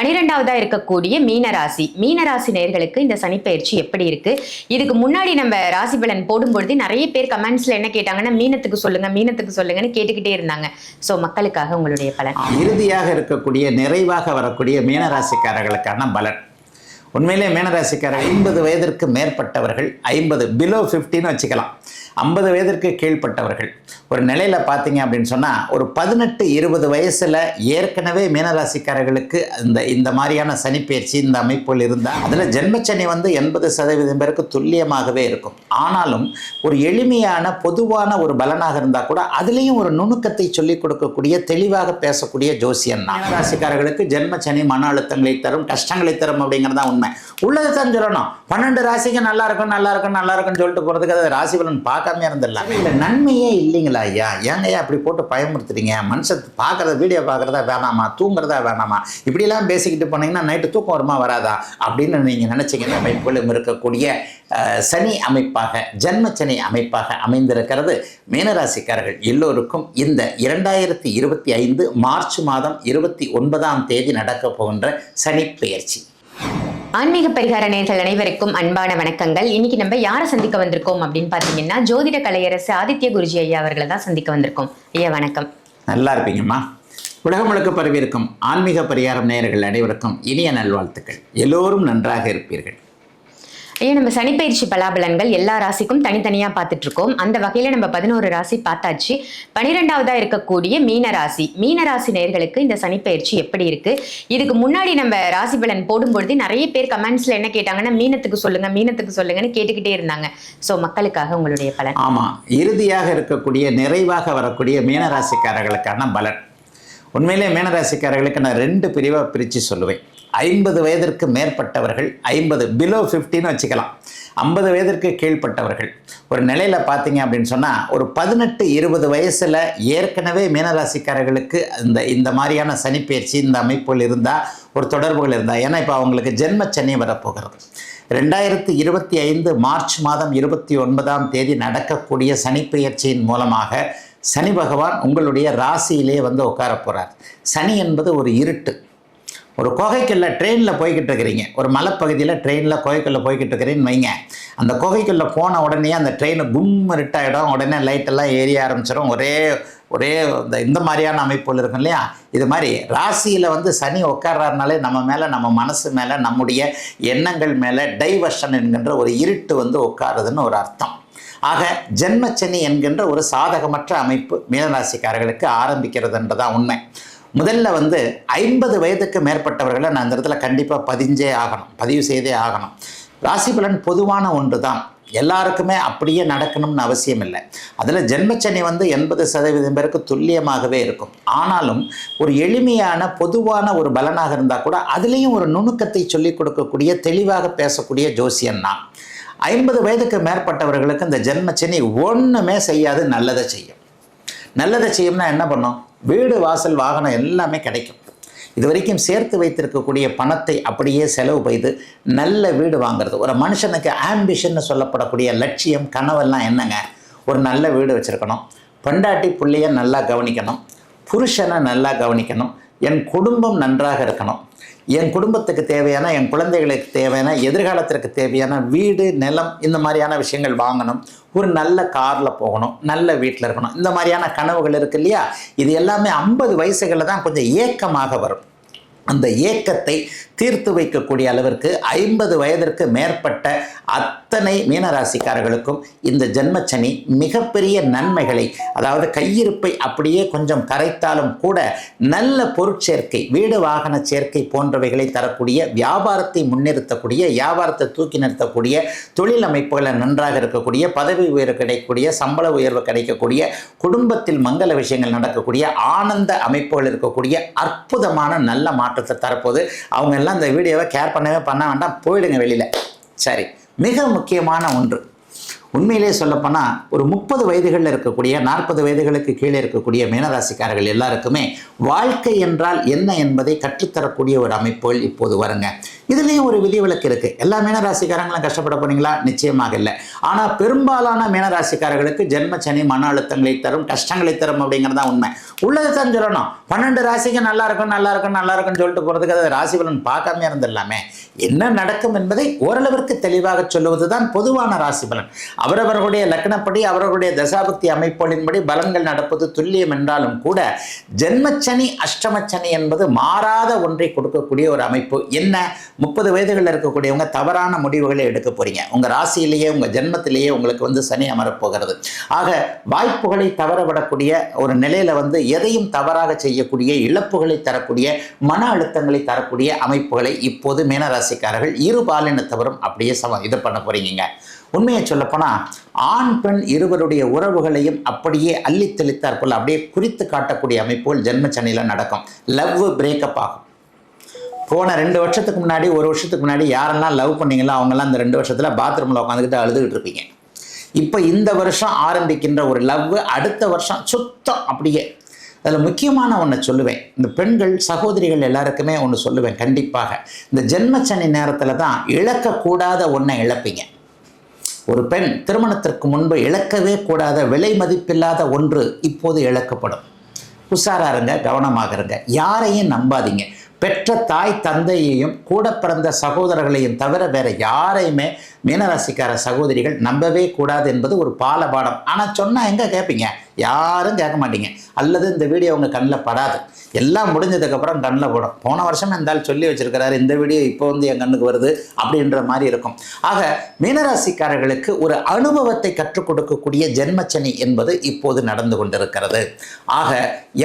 பனிரெண்டாவதா இருக்கக்கூடிய மீனராசி. மீனராசி நேர்களுக்கு இந்த சனிப்பெயர்ச்சி எப்படி இருக்கு? இதுக்கு முன்னாடி நம்ம ராசி பலன் போடும்பொழுது நிறைய பேர் கமெண்ட்ஸ்ல என்ன கேட்டாங்கன்னா மீனத்துக்கு சொல்லுங்க மீனத்துக்கு சொல்லுங்கன்னு கேட்டுக்கிட்டே இருந்தாங்க. சோ மக்களுக்காக உங்களுடைய பலன். இறுதியாக இருக்கக்கூடிய நிறைவாக வரக்கூடிய மீனராசிக்காரர்களுக்கான பலன். உண்மையிலே மீனராசிக்காரர் ஐம்பது வயதிற்கு மேற்பட்டவர்கள் ஐம்பது பிலோ ஃபிஃப்டின்னு வச்சுக்கலாம். ஐம்பது வயதிற்கு கீழ்ப்பட்டவர்கள். ஒரு நிலையில் பார்த்தீங்க அப்படின்னு சொன்னால் ஒரு பதினெட்டு இருபது வயசில் ஏற்கனவே மீனராசிக்காரர்களுக்கு இந்த இந்த மாதிரியான சனிப்பயிற்சி இந்த அமைப்புகள் இருந்தால் அதில் ஜென்மச்சனி வந்து எண்பது சதவீதம் பேருக்கு துல்லியமாகவே இருக்கும். ஆனாலும் ஒரு எளிமையான பொதுவான ஒரு பலனாக இருந்தால் கூட அதுலேயும் ஒரு நுணுக்கத்தை சொல்லிக் கொடுக்கக்கூடிய தெளிவாக பேசக்கூடிய ஜோசியன் தான். ராசிக்காரர்களுக்கு ஜென்மச்சனி மன அழுத்தங்களை தரும் கஷ்டங்களை தரும் அப்படிங்கிறது தான் உண்மை. உள்ளதை தான் சொல்லணும். பன்னெண்டு ராசிக்கு நல்லா இருக்கும் நல்லா இருக்கும் நல்லா இருக்கும்னு சொல்லிட்டு போகிறதுக்கு அது ராசி பலன் பார்க்காம இருந்துடலாம். இல்லை நன்மையே இல்லைங்களா ஐயா? ஏங்கய்யா அப்படி போட்டு பயமுறுத்துறீங்க? மனுஷன் பார்க்குறத வீடியோ பார்க்குறதா வேணாமா? தூங்குறதா வேணாமா? இப்படிலாம் பேசிக்கிட்டு போனீங்கன்னா நைட்டு தூக்கம் வருமா வராதா? அப்படின்னு நீங்கள் நினச்சிங்கன்னா அமைப்புகளும் இருக்கக்கூடிய சனி அமைப்பாக ஜென்மச்சனி அமைப்பாக அமைந்திருக்கிறது மீனராசிக்காரர்கள் எல்லோருக்கும் இந்த இரண்டாயிரத்தி இருபத்தி ஐந்து மார்ச் மாதம் இருபத்தி ஒன்பதாம் தேதி நடக்கப் போகின்ற சனி பெயர்ச்சி ஆன்மீக பரிகார நேர்கள் அனைவருக்கும் அன்பான வணக்கங்கள். இன்னைக்கு நம்ம யாரை சந்திக்க வந்திருக்கோம் அப்படின்னு பாத்தீங்கன்னா ஜோதிட கலையரசு ஆதித்ய குருஜி ஐயா அவர்களை தான் சந்திக்க வந்திருக்கோம். ஐயா வணக்கம். நல்லா இருப்பீங்கம்மா. உலகம் முழுக்க பரவியிருக்கும் ஆன்மீக பரிகாரம் நேயர்கள் அனைவருக்கும் இனிய நல்வாழ்த்துக்கள். எல்லோரும் நன்றாக இருப்பீர்கள். ஐயா நம்ம சனிப்பயிற்சி பலாபலன்கள் எல்லா ராசிக்கும் தனித்தனியாக பார்த்துட்டு இருக்கோம் அந்த வகையில் நம்ம பதினோரு ராசி பார்த்தாச்சு. பனிரெண்டாவதாக இருக்கக்கூடிய மீன ராசி. மீன ராசி நேர்களுக்கு இந்த சனிப்பயிற்சி எப்படி இருக்கு? இதுக்கு முன்னாடி நம்ம ராசி பலன் போடும்பொழுது நிறைய பேர் கமெண்ட்ஸில் என்ன கேட்டாங்கன்னா மீனத்துக்கு சொல்லுங்க மீனத்துக்கு சொல்லுங்கன்னு கேட்டுக்கிட்டே இருந்தாங்க. ஸோ மக்களுக்காக உங்களுடைய பலன். ஆமாம் இறுதியாக இருக்கக்கூடிய நிறைவாக வரக்கூடிய மீனராசிக்காரர்களுக்கான பலன். உண்மையிலே மீனராசிக்காரர்களுக்கு நான் ரெண்டு பிரிவாக பிரித்து சொல்லுவேன். ஐம்பது வயதிற்கு மேற்பட்டவர்கள் ஐம்பது பிலோ ஃபிஃப்டின்னு வச்சுக்கலாம். ஐம்பது வயதிற்கு கீழ்ப்பட்டவர்கள். ஒரு நிலையில் பார்த்தீங்க அப்படின்னு சொன்னால் ஒரு பதினெட்டு இருபது வயசில் ஏற்கனவே மீனராசிக்காரர்களுக்கு இந்த இந்த மாதிரியான சனிப்பயிற்சி இந்த அமைப்புகள் இருந்தால் ஒரு தொடர்புகள் இருந்தால் ஏன்னா இப்போ அவங்களுக்கு ஜென்ம சனி வரப்போகிறது. ரெண்டாயிரத்தி இருபத்தி ஐந்து மார்ச் மாதம் இருபத்தி ஒன்பதாம் தேதி நடக்கக்கூடிய சனிப்பெயர்ச்சியின் மூலமாக சனி பகவான் உங்களுடைய ராசியிலே வந்து உட்கார போகிறார் சனி என்பது ஒரு இருட்டு. ஒரு குகைக்குள்ள ட்ரெயினில் போய்கிட்டு இருக்கிறீங்க ஒரு மலைப்பகுதியில் ட்ரெயினில் குகைக்குள்ளே போய்கிட்டு இருக்கிறீன்னு வைங்க. அந்த குகைக்குள்ளே போன உடனே அந்த ட்ரெயின் கும் ரிட்டாயிடும் உடனே லைட்டெல்லாம் ஏறிய ஆரம்பிச்சிடும் ஒரே ஒரே இந்த இந்த மாதிரியான அமைப்புகள் இருக்கும் இல்லையா? இது மாதிரி ராசியில் வந்து சனி உட்கார்றாருனாலே நம்ம மேலே நம்ம மனசு மேலே நம்முடைய எண்ணங்கள் மேலே டைவர்ஷன் என்கின்ற ஒரு இருட்டு வந்து உட்காருதுன்னு ஒரு அர்த்தம். ஆக ஜென்மச்சனி என்கின்ற ஒரு சாதகமற்ற அமைப்பு மீனராசிக்காரர்களுக்கு ஆரம்பிக்கிறதுன்றதான் உண்மை. முதல்ல வந்து ஐம்பது வயதுக்கு மேற்பட்டவர்களை நான் இந்த இடத்துல கண்டிப்பாக பதிஞ்சே ஆகணும் பதிவு செய்தே ஆகணும். ராசி பலன் பொதுவான ஒன்று தான் எல்லாருக்குமே அப்படியே நடக்கணும்னு அவசியம் இல்லை. அதில் ஜென்மச்சனி வந்து எண்பது சதவீதம் பேருக்கு துல்லியமாகவே இருக்கும். ஆனாலும் ஒரு எளிமையான பொதுவான ஒரு பலனாக இருந்தால் கூட அதுலேயும் ஒரு நுணுக்கத்தை சொல்லிக் கொடுக்கக்கூடிய தெளிவாக பேசக்கூடிய ஜோசியன் தான் ஐம்பது வயதுக்கு மேற்பட்டவர்களுக்கு இந்த ஜென்மச்சனி ஒன்றுமே செய்யாது நல்லதை செய்யும். நல்லதை செய்யும்னா என்ன பண்ணும்? வீடு வாசல் வாகனம் எல்லாமே கிடைக்கும். இது வரைக்கும் சேர்த்து வைத்திருக்கக்கூடிய பணத்தை அப்படியே செலவு செய்து நல்ல வீடு வாங்குறது. ஒரு மனுஷனுக்கு ஆம்பிஷன் சொல்லப்படக்கூடிய லட்சியம் கனவெல்லாம் என்னங்க? ஒரு நல்ல வீடு வச்சுருக்கணும். பெண்டாட்டி பிள்ளைய நல்லா கவனிக்கணும். புருஷனை நல்லா கவனிக்கணும். என் குடும்பம் நன்றாக இருக்கணும். என் குடும்பத்துக்கு தேவையான என் குழந்தைகளுக்கு தேவையான எதிர்காலத்திற்கு தேவையான வீடு நிலம் இந்த மாதிரியான விஷயங்கள் வாங்கணும். ஒரு நல்ல காரில் போகணும் நல்ல வீட்டில் இருக்கணும். இந்த மாதிரியான கனவுகள் இருக்கு இல்லையா? இது எல்லாமே ஐம்பது வயசுகளில் தான் கொஞ்சம் ஏக்கமாக வரும். அந்த ஏக்கத்தை தீர்த்து வைக்கக்கூடிய அளவிற்கு ஐம்பது வயதிற்கு மேற்பட்ட அத்தனை மீனராசிக்காரர்களுக்கும் இந்த ஜென்மச்சனி மிகப்பெரிய நன்மைகளை அதாவது கையிருப்பை அப்படியே கொஞ்சம் கரைத்தாலும் கூட நல்ல பொருட்சேர்க்கை வீடு வாகன சேர்க்கை போன்றவைகளை தரக்கூடிய வியாபாரத்தை முன்னிறுத்தக்கூடிய வியாபாரத்தை தூக்கி நிறுத்தக்கூடிய தொழில் அமைப்புகளை நன்றாக இருக்கக்கூடிய பதவி உயர்வு கிடைக்கக்கூடிய சம்பள உயர்வு கிடைக்கக்கூடிய குடும்பத்தில் மங்கள விஷயங்கள் நடக்கக்கூடிய ஆனந்த அமைப்புகள் இருக்கக்கூடிய அற்புதமான நல்ல மாற்றத்தை தரப்போது அவங்க எல்லாம் இந்த வீடியோவை கேர் பண்ணவே பண்ண வேண்டாம். போயிடுங்க வெளியில். சரி. மிக முக்கியமான ஒன்று. உண்மையிலே சொல்லப்போனால் ஒரு முப்பது வயதுகளில் இருக்கக்கூடிய நாற்பது வயதுகளுக்கு கீழே இருக்கக்கூடிய மீனராசிக்காரர்கள் எல்லாருக்குமே வாழ்க்கை என்றால் என்ன என்பதை கற்றுத்தரக்கூடிய ஒரு அமைப்புகள் இப்போது வருங்க. இதுலேயும் ஒரு விதிவிலக்கு இருக்குது எல்லா மீனராசிக்காரங்களும் கஷ்டப்பட போனீங்களா நிச்சயமாக இல்லை. ஆனால் பெரும்பாலான மீனராசிக்காரர்களுக்கு ஜென்ம சனி மன அழுத்தங்களை தரும் கஷ்டங்களை தரும் அப்படிங்கிறது தான் உண்மை. உள்ளதை தான் சொல்லணும். பன்னெண்டு ராசிக்கு நல்லா இருக்கும் நல்லா இருக்கும் நல்லா இருக்கும்னு சொல்லிட்டு போகிறதுக்கு அது ராசி பலன் பார்க்காம இருந்துடலாமே. என்ன நடக்கும் என்பதை ஓரளவிற்கு தெளிவாக சொல்லுவது தான் பொதுவான ராசி பலன். அவரவர்களுடைய லக்னப்படி அவர்களுடைய தசாபக்தி அமைப்புகளின்படி பலன்கள் நடப்பது துல்லியம் என்றாலும் கூட ஜென்மச்சனி அஷ்டமச்சனி என்பது மாறாத ஒன்றை கொடுக்கக்கூடிய ஒரு அமைப்பு. என்ன? முப்பது வயதுகளில் இருக்கக்கூடியவங்க தவறான முடிவுகளை எடுக்க போறீங்க. உங்கள் ராசியிலேயே உங்கள் ஜென்ம ஜென்மத்திலேயே உங்களுக்கு வந்து சனி அமரப்போகிறது. ஆக வாய்ப்புகளை தவறவிடக்கூடிய ஒரு நிலையில வந்து எதையும் தவறாக செய்யக்கூடிய இழப்புகளை தரக்கூடிய மன அழுத்தங்களை தரக்கூடிய அமைப்புகளை இப்போது மீனராசிக்காரர்கள் இரு பாலினத்தவரும் அப்படியே சம இது பண்ண போறீங்க உண்மையை சொல்லப்போனால் ஆண் பெண் இருவருடைய உறவுகளையும் அப்படியே அள்ளி தெளித்தாற் போல் அப்படியே குறித்து காட்டக்கூடிய அமைப்புகள் ஜென்மச்சனியில் நடக்கும். லவ் பிரேக்கப் ஆகும். போன ரெண்டு வருஷத்துக்கு முன்னாடி ஒரு வருஷத்துக்கு முன்னாடி யாரெல்லாம் லவ் பண்ணீங்களோ அவங்கெல்லாம் அந்த ரெண்டு வருஷத்தில் பாத்ரூமில் உட்காந்துக்கிட்டு அழுதுகிட்டு இருப்பீங்க. இப்போ இந்த வருஷம் ஆரம்பிக்கின்ற ஒரு லவ் அடுத்த வருஷம் சுத்தம் அப்படியே. அதில் முக்கியமான ஒன்றை சொல்லுவேன். இந்த பெண்கள் சகோதரிகள் எல்லாருக்குமே ஒன்று சொல்லுவேன் கண்டிப்பாக. இந்த ஜென்மச்சனி நேரத்தில் தான் இழக்கக்கூடாத ஒன்றை இழப்பீங்க. ஒரு பெண் திருமணத்திற்கு முன்பு இழக்கவே கூடாத விலை மதிப்பில்லாத ஒன்று இப்போது இழக்கப்படும். உஷாராருங்க கவனமாக இருங்க. யாரையும் நம்பாதீங்க. பெற்ற தாய் தந்தையையும் கூட பிறந்த சகோதரர்களையும் தவிர வேற யாரையுமே மீனராசிக்கார சகோதரிகள் நம்பவே கூடாது என்பது ஒரு பாலபாடம். ஆனால் சொன்னால் எங்கே கேட்பீங்க யாரும் கேட்க மாட்டீங்க. அல்லது இந்த வீடியோ உங்கள் கண்ணில் படாது. எல்லாம் முடிஞ்சதுக்கப்புறம் கண்ணில் போடும். போன வருஷம் இருந்தாலும் சொல்லி வச்சிருக்கிறாரு இந்த வீடியோ இப்போ வந்து என் கண்ணுக்கு வருது அப்படின்ற மாதிரி இருக்கும். ஆக மீனராசிக்காரர்களுக்கு ஒரு அனுபவத்தை கற்றுக் கொடுக்கக்கூடிய ஜென்மச்சனி என்பது இப்போது நடந்து கொண்டிருக்கிறது. ஆக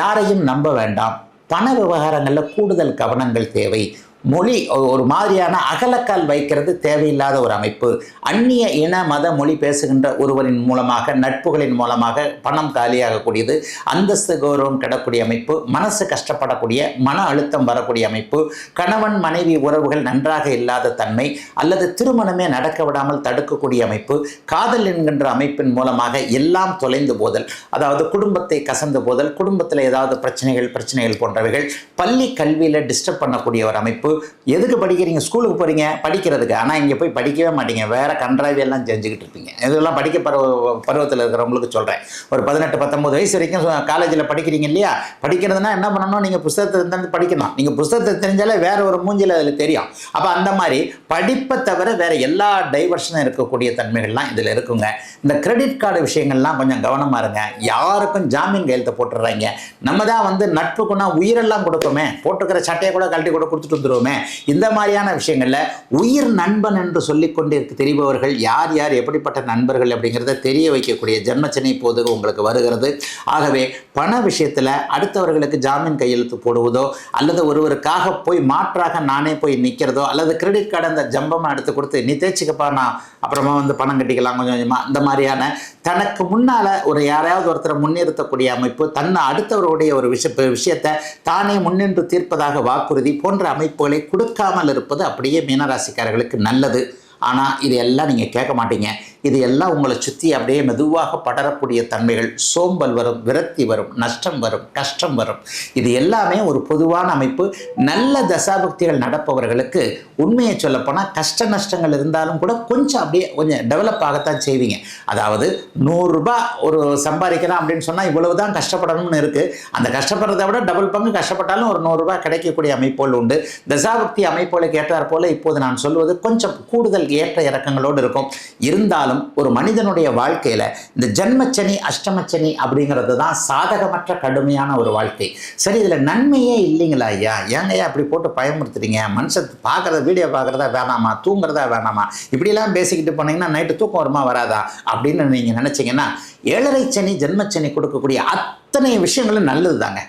யாரையும் நம்ப வேண்டாம். பண விவகாரங்களில் கூடுதல் கவனங்கள் தேவை. மொழி ஒரு மாதிரியான அகலக்கால் வைக்கிறது தேவையில்லாத ஒரு அமைப்பு. அந்நிய இன மத மொழி பேசுகின்ற ஒருவரின் மூலமாக நட்புகளின் மூலமாக பணம் காலியாகக்கூடியது அந்தஸ்து கௌரவம் கிடக்கூடிய அமைப்பு மனசு கஷ்டப்படக்கூடிய மன அழுத்தம் வரக்கூடிய அமைப்பு கணவன் மனைவி உறவுகள் நன்றாக இல்லாத தன்மை அல்லது திருமணமே நடக்க விடாமல் தடுக்கக்கூடிய அமைப்பு காதல் என்கின்ற அமைப்பின் மூலமாக எல்லாம் தொலைந்து போதல் அதாவது குடும்பத்தை கசந்து போதல் குடும்பத்தில் ஏதாவது பிரச்சனைகள் பிரச்சனைகள் போன்றவைகள் பள்ளி கல்வியில் டிஸ்டர்ப் பண்ணக்கூடிய ஒரு அமைப்பு எதுக்கு படிக்கிறீங்க? ஸ்கூலுக்கு போகிறீங்க படிக்கிறதுக்கு. ஆனால் இங்கே போய் படிக்கவே மாட்டீங்க. வேறு கன்றாவியெல்லாம் செஞ்சுக்கிட்டு இருப்பீங்க. இதெல்லாம் படிக்க பருவ பருவத்தில் இருக்கிறவங்களுக்கு சொல்கிறேன் ஒரு பதினெட்டு பத்தொம்பது வயசு வரைக்கும் காலேஜில் படிக்கிறீங்க இல்லையா? படிக்கிறதுனா என்ன பண்ணணும்? நீங்கள் புஸ்தகத்தை இருந்தாலும் படிக்கணும். நீங்கள் புஸ்தகத்தை தெரிஞ்சாலே வேறு ஒரு மூஞ்சில் அதில் தெரியும். அப்போ அந்த மாதிரி படிப்பை தவிர வேறு எல்லா டைவர்ஷனும் இருக்கக்கூடிய தன்மைகள்லாம் இதில் இருக்குங்க. இந்த கிரெடிட் கார்டு விஷயங்கள்லாம் கொஞ்சம் கவனமாக இருங்க. யாருக்கும் ஜாமீன் கையெழுத்தை போட்டுடுறாங்க நம்ம தான் வந்து நட்புக்குன்னா உயிரெல்லாம் கொடுக்குமே போட்டுக்கிற சட்டையை கூட கழட்டி கூட கொடுத்துட்டு வந்துருவோமே இந்த மாதிரியான விஷயங்களில் உயிர் நண்பன் என்று சொல்லிக் கொண்டு தெரிபவர்கள் யார் யார் எப்படிப்பட்ட நண்பர்கள் அப்படிங்கிறத தெரிய வைக்கக்கூடிய ஜென்மச்சனை இப்போது உங்களுக்கு வருகிறது. ஆகவே பண விஷயத்தில் அடுத்தவர்களுக்கு ஜாமீன் கையெழுத்து போடுவதோ அல்லது ஒருவருக்காக போய் மாற்றாக நானே போய் நிற்கிறதோ அல்லது கிரெடிட் கார்டு அந்த ஜம்பமாக எடுத்து கொடுத்து நீ தேய்ச்சிக்கப்பா நான் அப்புறமா வந்து பணம் கட்டிக்கலாம் கொஞ்சம் கொஞ்சமாக இந்த மாதிரியான தனக்கு முன்னால் ஒரு யாரையாவது ஒருத்தரை முன்னிறுத்தக்கூடிய அமைப்பு தன்னை அடுத்தவருடைய ஒரு விஷ விஷயத்தை தானே முன்னின்று தீர்ப்பதாக வாக்குறுதி போன்ற அமைப்புகளை கொடுக்காமல் இருப்பது அப்படியே மீனராசிக்காரர்களுக்கு நல்லது. ஆனால் இதையெல்லாம் நீங்கள் கேட்க மாட்டீங்க. இது எல்லாம் உங்களை சுற்றி அப்படியே மெதுவாக படரக்கூடிய தன்மைகள். சோம்பல் வரும் விரக்தி வரும் நஷ்டம் வரும் கஷ்டம் வரும். இது எல்லாமே ஒரு பொதுவான அமைப்பு. நல்ல தசாபக்திகள் நடப்பவர்களுக்கு உண்மையை சொல்லப்போனால் கஷ்ட நஷ்டங்கள் இருந்தாலும் கூட கொஞ்சம் அப்படியே கொஞ்சம் டெவலப் ஆகத்தான் செய்வீங்க. அதாவது நூறுரூபா ஒரு சம்பாதிக்கலாம் அப்படின்னு சொன்னால் இவ்வளவு தான் கஷ்டப்படணும்னு இருக்குது அந்த கஷ்டப்படுறதை விட டபுள் பங்கு கஷ்டப்பட்டாலும் ஒரு நூறுரூபா கிடைக்கக்கூடிய அமைப்போல் உண்டு. தசாபக்தி அமைப்புகளுக்கு கேட்டார் போல இப்போது நான் சொல்வது கொஞ்சம் கூடுதல் ஏற்ற இறக்கங்களோடு இருக்கும். இருந்தாலும் ஒரு மனிதனுடைய வாழ்க்கையில் இந்த ஜென்மச்சனி அஷ்டமச்சனி அப்படிங்கிறது தான் சாதகமற்ற கடுமையான ஒரு வாழ்க்கை. சரி இதில் நன்மையே இல்லைங்களா ஐயா? ஏங்கய்யா அப்படி போட்டு பயமுறுத்துறீங்க? மனுஷன் பார்க்குறத வீடியோ பார்க்குறதா வேணாமா? தூங்குறதா வேணாமா? இப்படிலாம் பேசிக்கிட்டு போனீங்கன்னா நைட்டு தூக்கம் வருமா வராதா? அப்படின்னு நீங்கள் நினச்சிங்கன்னா ஏழரை சனி ஜென்மச்சனி கொடுக்கக்கூடிய அத்தனை விஷயங்களும் நல்லது தாங்க.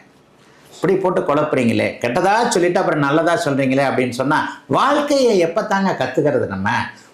இப்படி போட்டு குழப்புறீங்களே. கெட்டதா சொல்லிட்டு அப்புறம் நல்லதா சொல்றீங்களே அப்படின்னு சொன்னா வாழ்க்கையை எப்போ தாங்க கத்துக்கிறது நம்ம?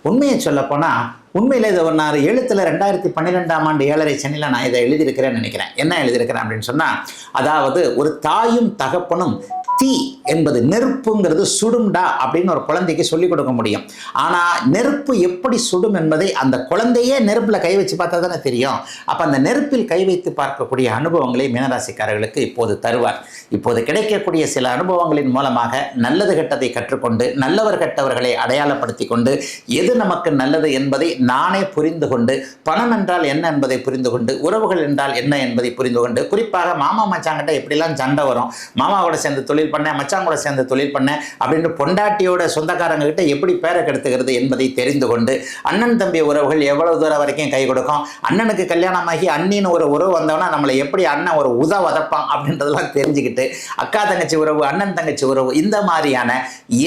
உண்மையை சொல்லப்போனால் உண்மையில் இதை ஒரு நான் எழுத்தில் ரெண்டாயிரத்தி பன்னிரெண்டாம் ஆண்டு ஏழரை சென்னையில் நான் இதை எழுதியிருக்கிறேன்னு நினைக்கிறேன். என்ன எழுதியிருக்கிறேன் அப்படின்னு சொன்னால் அதாவது ஒரு தாயும் தகப்பனும் தீ என்பது நெருப்புங்கிறது சுடும்டா அப்படின்னு ஒரு குழந்தைக்கு சொல்லிக் கொடுக்க முடியும். ஆனால் நெருப்பு எப்படி சுடும் என்பதை அந்த குழந்தையே நெருப்பில் கை வச்சு பார்த்தா தானே தெரியும். அப்போ அந்த நெருப்பில் கை வைத்து பார்க்கக்கூடிய அனுபவங்களை மீனராசிக்காரர்களுக்கு இப்போது தருவார். இப்போது கிடைக்கக்கூடிய சில அனுபவங்களின் மூலமாக நல்லது கெட்டதை கற்றுக்கொண்டு நல்லவர் கெட்டவர்களை அடையாளப்படுத்தி கொண்டு எது நமக்கு நல்லது என்பதை நானே புரிந்து கொண்டு பணம் என்றால் என்ன என்பதை புரிந்து கொண்டு உறவுகள் என்றால் என்ன என்பதை புரிந்து கொண்டு குறிப்பாக மாமா மச்சாங்கிட்ட எப்படிலாம் சண்டை வரும் மாமாவோட சேர்ந்து தொழில் பண்ணேன் மச்சான் கூட சேர்ந்து தொழில் பண்ணேன் அப்படின்னு பொண்டாட்டியோட சொந்தக்காரங்க கிட்ட எப்படி பேரை கெடுத்துக்கிறது என்பதை தெரிந்து கொண்டு அண்ணன் தம்பி உறவுகள் எவ்வளவு தூரம் வரைக்கும் கை கொடுக்கும் அண்ணனுக்கு கல்யாணமாகி அண்ணின்னு ஒரு உறவு வந்தவனா நம்மளை எப்படி அண்ணன் ஒரு உத வதப்பான் அப்படின்றதெல்லாம் தெரிஞ்சுக்கிட்டு அக்கா தங்கச்சி உறவு அண்ணன் தங்கச்சி உறவு இந்த மாதிரியான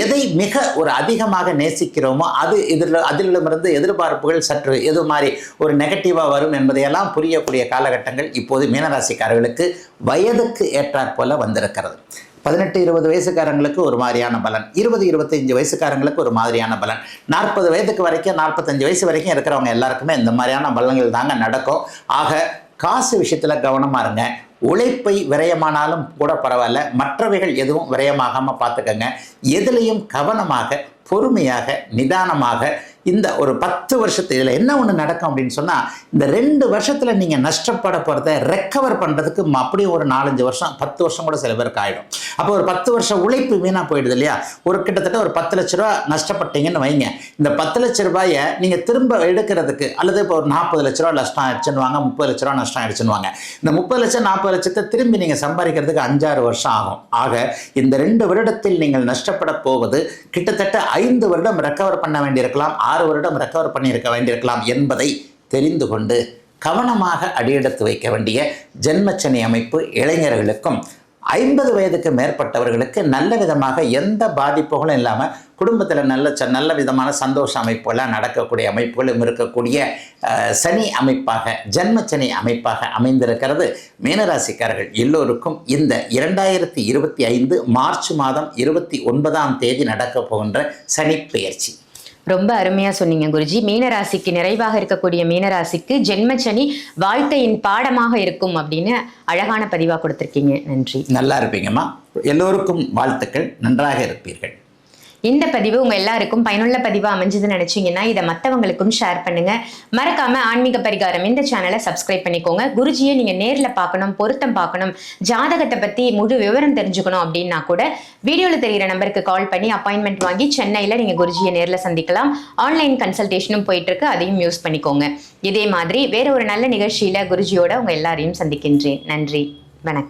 எதை மிக ஒரு அதிகமாக நேசிக்கிறோமோ அது இதில் அதிலிருந்து எதிர்பார்ப்புகள் சற்று எது மாதிரி ஒரு நெகட்டிவாக வரும் என்பதையெல்லாம் புரியக்கூடிய காலகட்டங்கள் இப்போது மீனராசிக்காரர்களுக்கு வயதுக்கு ஏற்றாற் போல வந்திருக்கிறது. பதினெட்டு இருபது வயசுக்காரங்களுக்கு ஒரு மாதிரியான பலன். இருபது இருபத்தஞ்சு வயசுக்காரங்களுக்கு ஒரு மாதிரியான பலன். நாற்பது வயதுக்கு வரைக்கும் நாற்பத்தஞ்சு வயசு வரைக்கும் இருக்கிறவங்க எல்லாருக்குமே இந்த மாதிரியான பலன்கள் தாங்க நடக்கும். ஆக காசு விஷயத்தில் கவனமாக இருங்க. உழைப்பை விரயமானாலும் கூட பரவாயில்ல. மற்றவைகள் எதுவும் விரயமாகாமல் பார்த்துக்கங்க. எதுலேயும் கவனமாக பொறுமையாக நிதானமாக இந்த ஒரு பத்து வருஷத்து இதில் என்ன ஒன்று நடக்கும் அப்படின்னு சொன்னால் இந்த ரெண்டு வருஷத்தில் நீங்கள் நஷ்டப்பட போகிறத ரெக்கவர் பண்ணுறதுக்கு அப்படியே ஒரு நாலஞ்சு வருஷம் பத்து வருஷம் கூட சில பேருக்கு ஆகிடும் அப்போ ஒரு பத்து வருஷம் உழைப்பு வீணாக போயிடுது இல்லையா? ஒரு கிட்டத்தட்ட ஒரு பத்து லட்ச ரூபா நஷ்டப்பட்டீங்கன்னு வைங்க. இந்த பத்து லட்ச ரூபாயை நீங்கள் திரும்ப எடுக்கிறதுக்கு அல்லது இப்போ ஒரு நாற்பது லட்ச ரூபா நஷ்டம் ஆயிடுச்சுன்னுவாங்க முப்பது லட்ச ரூபா நஷ்டம் ஆயிடுச்சுன்னுவாங்க இந்த முப்பது லட்சம் நாற்பது லட்சத்தை திரும்பி நீங்கள் சம்பாதிக்கிறதுக்கு அஞ்சாறு வருஷம் ஆகும். ஆக இந்த ரெண்டு வருடத்தில் நீங்கள் நஷ்டப்பட போவது கிட்டத்தட்ட ஐந்து வருடம் ரெக்கவர் பண்ண வேண்டியிருக்கலாம் ஆறு வருடம் ரெக்கவர் பண்ணியிருக்க வேண்டியிருக்கலாம் என்பதை தெரிந்து கொண்டு கவனமாக அடியெடுத்து வைக்க வேண்டிய ஜென்மச்சனி அமைப்பு இளைஞர்களுக்கும் ஐம்பது வயதுக்கு மேற்பட்டவர்களுக்கு நல்ல விதமாக எந்த பாதிப்புகளும் இல்லாமல் குடும்பத்தில் நல்ல ச நல்ல விதமான சந்தோஷ அமைப்புகளாக நடக்கக்கூடிய அமைப்புகளும் இருக்கக்கூடிய சனி அமைப்பாக ஜென்மச்சனி அமைப்பாக அமைந்திருக்கிறது. மீனராசிக்காரர்கள் எல்லோருக்கும் இந்த இரண்டாயிரத்தி இருபத்தி ஐந்து மார்ச் மாதம் இருபத்தி ஒன்பதாம் தேதி நடக்கப் போகின்ற சனி பெயர்ச்சி ரொம்ப அருமையா சொன்னீங்க குருஜி. மீனராசிக்கு நிறைவாக இருக்கக்கூடிய மீனராசிக்கு ஜென்மச்சனி வாழ்க்கையின் பாடமாக இருக்கும் அப்படின்னு அழகான பதிவா கொடுத்திருக்கீங்க. நன்றி. நல்லா இருப்பீங்கம்மா. எல்லோருக்கும் வாழ்த்துக்கள். நன்றாக இருப்பீர்கள். இந்த பதிவு உங்க எல்லாருக்கும் பயனுள்ள பதிவாக அமைஞ்சதுன்னு நினைச்சீங்கன்னா இதை மற்றவங்களுக்கும் ஷேர் பண்ணுங்க. மறக்காம ஆன்மீக பரிகாரம் இந்த சேனலை சப்ஸ்கிரைப் பண்ணிக்கோங்க. குருஜியை நீங்க நேரில் பார்க்கணும் பொருத்தம் பார்க்கணும் ஜாதகத்தை பத்தி முழு விவரம் தெரிஞ்சுக்கணும் அப்படின்னா கூட வீடியோவில் தெரிகிற நம்பருக்கு கால் பண்ணி அப்பாயின்மெண்ட் வாங்கி சென்னையில் நீங்கள் குருஜியை நேரில் சந்திக்கலாம். ஆன்லைன் கன்சல்டேஷனும் போயிட்டு இருக்கு அதையும் யூஸ் பண்ணிக்கோங்க. இதே மாதிரி வேற ஒரு நல்ல நிகழ்ச்சியில் குருஜியோட உங்கள் எல்லாரையும் சந்திக்கின்றேன். நன்றி வணக்கம்.